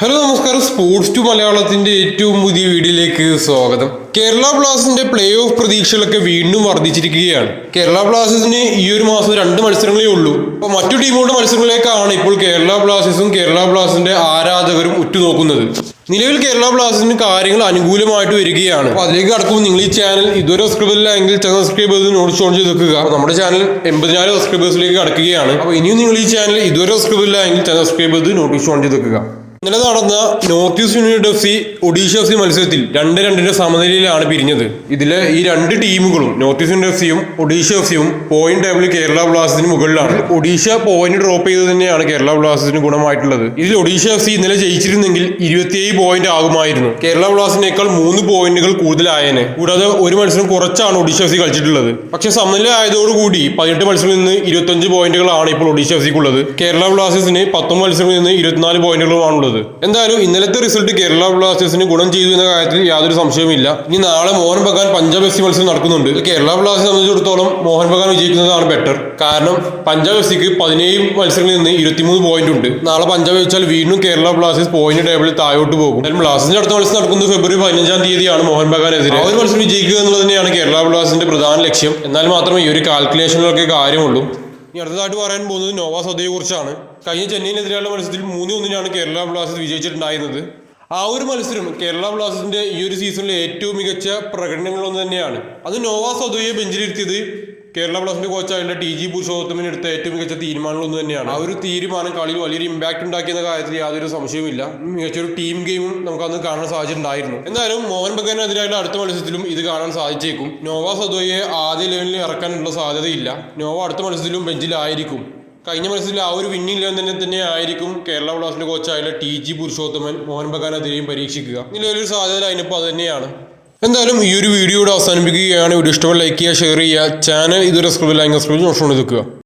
Hello നമസ്കാരം. Sports to മലയാളത്തിന്റെ ഏറ്റവും പുതിയ വീഡിയോയിലേക്ക് സ്വാഗതം. കേരള ബ്ലാസ്റ്റേഴ്സിന്റെ പ്ലേ ഓഫ് പ്രതീക്ഷകളൊക്കെ വീണ്ടും വർദ്ധിച്ചിരിക്കുകയാണ്. കേരള ബ്ലാസ്റ്റേഴ്സിന് ഈ ഒരു മാസം രണ്ട് മത്സരങ്ങളേ ഉള്ളൂ. അപ്പോൾ മറ്റു ടീമുകളുടെ മത്സരങ്ങളിലേക്കാണ് ഇപ്പോൾ കേരള ബ്ലാസ്റ്റേഴ്സും കേരള ബ്ലാസ്റ്റേഴ്സിന്റെ ആരാധകരും ഉറ്റുനോക്കുന്നത്. നിലവിൽ കേരള ബ്ലാസ്റ്റേഴ്സിന് കാര്യങ്ങൾ അനുകൂലമായിട്ട് വരികയാണ്. അപ്പോൾ അതിലേക്ക് കടക്കുമ്പോൾ നിങ്ങൾ ഈ ചാനൽ ഇതുവരെ സബ്സ്ക്രൈബ് ചെയ്തില്ല എങ്കിൽ സബ്സ്ക്രൈബ് ചെയ്ത് നോട്ട്സ് ഓൺ ചെയ്ത് വെക്കുക. നമ്മുടെ ചാനൽ എൺപതിനായിരം സബ്സ്ക്രൈബേഴ്സിലേക്ക് കടക്കുകയാണ്. അപ്പോൾ ഇനിയും നിങ്ങൾ ഈ ചാനൽ ഇതുവരെ സബ്സ്ക്രൈബ് ചെയ്തില്ല എങ്കിൽ സബ്സ്ക്രൈബ് ചെയ്ത് നോട്ടീസ് ഓൺ ചെയ്ത് വെക്കുക. ഇന്നലെ നടന്ന North East United F C Odisha F C മത്സരത്തിൽ രണ്ട് രണ്ടിന്റെ സമനിലയിലാണ് പിരിഞ്ഞത്. ഇതിലെ ഈ രണ്ട് ടീമുകളും നോർത്ത് ഈസ്റ്റ് എഫ് സിയും ഒഡീഷ എഫ് സിയും പോയിന്റ് ടേബിളിൽ കേരള ബ്ലാസ്റ്റേഴ്സിന് മുകളിലാണ്. ഒഡീഷ പോയിന്റ് ഡ്രോപ്പ് ചെയ്തത് തന്നെയാണ് കേരള ബ്ലാസ്റ്റേഴ്സിന് ഗുണമായിട്ടുള്ളത്. ഇതിൽ ഒഡീഷ എഫ് സി ഇന്നലെ ജയിച്ചിരുന്നെങ്കിൽ ഇരുപത്തിയേഴ് പോയിന്റ് ആകുമായിരുന്നു. കേരള ബ്ലാസ്റ്റേഴ്സിനേക്കാൾ മൂന്ന് പോയിന്റുകൾ കൂടുതലായേനെ. കൂടാതെ ഒരു മത്സരം കുറച്ചാണ് ഒഡീഷ എഫ് സി കളിച്ചിട്ടുള്ളത്. പക്ഷേ സമനില ആയതോടുകൂടി പതിനെട്ട് മത്സരങ്ങളിൽ നിന്ന് ഇരുപത്തഞ്ച് പോയിന്റുകളാണ് ഇപ്പോൾ ഒഡീഷ എഫ് സിക്കുള്ളത്. കേരള ബ്ലാസ്റ്റേഴ്സിന് പത്തൊമ്പത് മത്സരങ്ങളിൽ നിന്ന് ഇരുപത്തിനാല് പോയിന്റുകളുമാണുള്ളത്. എന്തായാലും ഇന്നലത്തെ റിസൾട്ട് കേരള ബ്ലാസ്റ്റേഴ്സിന് ഗുണം ചെയ്തു എന്ന കാര്യത്തിൽ യാതൊരു സംശയവുമില്ല. ഇനി നാളെ മോഹൻ ബഗാൻ പഞ്ചാബ് എഫ് സി മത്സരം നടക്കുന്നുണ്ട്. കേരള ബ്ലാസ്റ്റേഴ്സ് സംബന്ധിച്ചിടത്തോളം മോഹൻ ബഗാൻ വിജയിക്കുന്നതാണ് ബെറ്റർ കാരണം പഞ്ചാബ് എഫ് സിക്ക് പതിനേഴ് മത്സരങ്ങളിൽ നിന്ന് ഇരുപത്തിമൂന്ന് പോയിന്റ് ഉണ്ട്. നാളെ പഞ്ചാബ് വെച്ചാൽ വീണ്ടും കേരള ബ്ലാസ്റ്റേഴ്സ് പോയിന്റ് ടേബിളിൽ താഴോട്ട് പോകും. ബ്ലാസ്റ്റേഴ്സിന്റെ അടുത്ത മത്സരം നടക്കുന്നത് ഫെബ്രുവരി പതിനഞ്ചാം തീയതിയാണ് മോഹൻ ബഗാനെതിരെ. ഒരു മത്സരം വിജയിക്കുക എന്നുള്ളത് തന്നെയാണ് കേരള ബ്ലാസ്റ്റേഴ്സിന്റെ പ്രധാന ലക്ഷ്യം. എന്നാൽ മാത്രമേ ഈ ഒരു കാൽക്കുലേഷനിലൊക്കെ കാര്യമുള്ളൂ. ഇനി അടുത്തതായിട്ട് പറയാൻ പോകുന്നത് നോവ സദയെ കുറിച്ചാണ്. കഴിഞ്ഞ ചെന്നൈയിനെതിരെയുള്ള മത്സരത്തിൽ മൂന്ന് ഒന്നിനാണ് കേരള ബ്ലാസ്റ്റേഴ്സ് വിജയിച്ചിട്ടുണ്ടായിരുന്നത്. ആ ഒരു മത്സരം കേരള ബ്ലാസ്റ്റേഴ്സിന്റെ ഈ ഒരു സീസണിലെ ഏറ്റവും മികച്ച പ്രകടനങ്ങളൊന്നു തന്നെയാണ്. അത് നോവ സദയെ ബെഞ്ചിലിരുത്തിയത് കേരള ബ്ലാസ്റ്റേഴ്സിന്റെ കോച്ചായ ടി ജി പുരുഷോത്തമൻ എടുത്ത ഏറ്റവും മികച്ച തീരുമാനങ്ങളൊന്നും തന്നെയാണ്. ആ ഒരു തീരുമാനം കളിയിൽ വലിയൊരു ഇമ്പാക്ട് ഉണ്ടാക്കിയെന്ന കാര്യത്തിൽ യാതൊരു സംശയവുമില്ല. മികച്ചൊരു ടീം ഗെയിമും നമുക്ക് അന്ന് കാണാൻ സാധിച്ചിട്ടുണ്ടായിരുന്നു. എന്നാലും മോഹൻ ബഗാനെതിരായുള്ള അടുത്ത മത്സരത്തിലും ഇത് കാണാൻ സാധിച്ചേക്കും. നോവ സദോയെ ആദ്യ ലെവലിൽ ഇറക്കാനുള്ള സാധ്യതയില്ല. നോവ അടുത്ത മത്സരത്തിലും ബെഞ്ചിലായിരിക്കും കഴിഞ്ഞ മത്സരത്തിൽ ആ ഒരു വിന്നിംഗ് ലെവൻ തന്നെ തന്നെ ആയിരിക്കും കേരള ബ്ലാസ്റ്റിന്റെ കോച്ചായ ടി ജി പുരുഷോത്തമൻ മോഹൻ ബഗാനെതിരെയും പരീക്ഷിക്കുക. നിലവിലൊരു സാധ്യത അതിനിപ്പോൾ അത് തന്നെയാണ്. എന്തായാലും ഈ ഒരു വീഡിയോ ഇവിടെ അവസാനിപ്പിക്കുകയാണ്. വീഡിയോ ഇഷ്ടപ്പെട്ട ലൈക്ക് ചെയ്യുക ഷെയർ ചെയ്യുക. ചാനൽ ഇതുവരെ സബ്സ്ക്രൈബ് ലൈങ്ക് സബ്സ്ക്രൈബ് നോട്ട് വെക്കുക